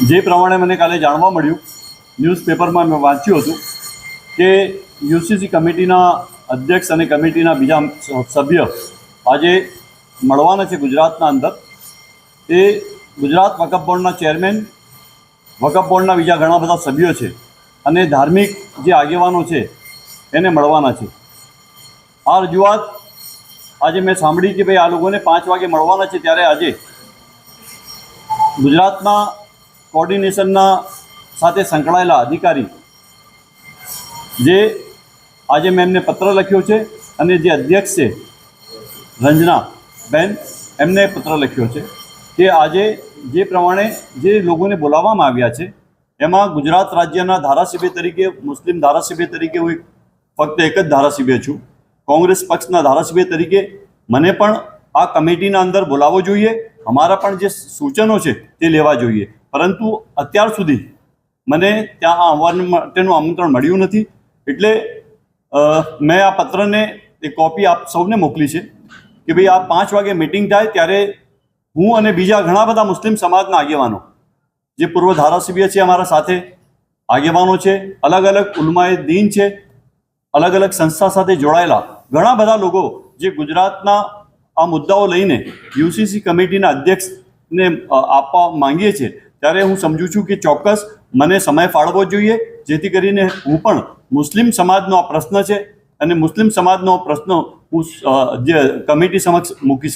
જે પ્રમાણે મને કાલે જાણવા મળ્યું ન્યૂઝપેપરમાં મેં વાંચ્યું હતું કે યુસીસી કમિટીના અધ્યક્ષ અને કમિટીના બીજા સભ્ય આજે મળવાના છે ગુજરાતના અંદર. એ ગુજરાત વકફ બોર્ડના ચેરમેન, વકફ બોર્ડના બીજા ઘણા બધા સભ્યો છે અને ધાર્મિક જે આગેવાનો છે એને મળવાના છે. આ રજૂઆત આજે મેં સાંભળી કે ભાઈ આ લોકોને પાંચ વાગે મળવાના છે ત્યારે આજે ગુજરાતના કોર્ડિનેશનના સાથે સંકળાયેલા અધિકારી જે આજે મેં એમને પત્ર લખ્યો છે અને જે અધ્યક્ષ છે રંજના બેન, એમને પત્ર લખ્યો છે. કે આજે જે પ્રમાણે જે લોકોને બોલાવવામાં આવ્યા છે, એમાં ગુજરાત રાજ્યના ધારાસભ્ય તરીકે, મુસ્લિમ ધારાસભ્ય તરીકે હું ફક્ત એક જ ધારાસભ્ય છું. કોંગ્રેસ પક્ષના ધારાસભ્ય તરીકે મને પણ આ કમિટીના અંદર બોલાવવો જોઈએ. અમારા પણ જે સૂચનો છે તે લેવા જોઈએ. પરંતુ અત્યાર સુધી મને ત્યાં આવવા માટેનું આમંત્રણ મળ્યું નથી. એટલે મેં આ પત્રને એક કોપી આપ સૌને મોકલી છે કે ભાઈ આ પાંચ વાગે મિટિંગ થાય ત્યારે હું અને બીજા ઘણા બધા મુસ્લિમ સમાજના આગેવાનો, જે પૂર્વ ધારાસભ્ય છે અમારા સાથે, આગેવાનો છે અલગ અલગ ઉલમાએ દીન છે અલગ અલગ સંસ્થા સાથે જોડાયેલા ઘણા બધા લોકો જે ગુજરાતના આ મુદ્દાઓ લઈને યુસીસી કમિટીના અધ્યક્ષને આપવા માંગીએ છીએ ત્યારે હું સમજુ છું કે ચોક્કસ મને સમય ફાળવવો જોઈએ, જેથી કરીને હું પણ મુસ્લિમ સમાજનો આ પ્રશ્ન છે અને મુસ્લિમ સમાજનો પ્રશ્ન હું જે કમિટી સમક્ષ મૂકી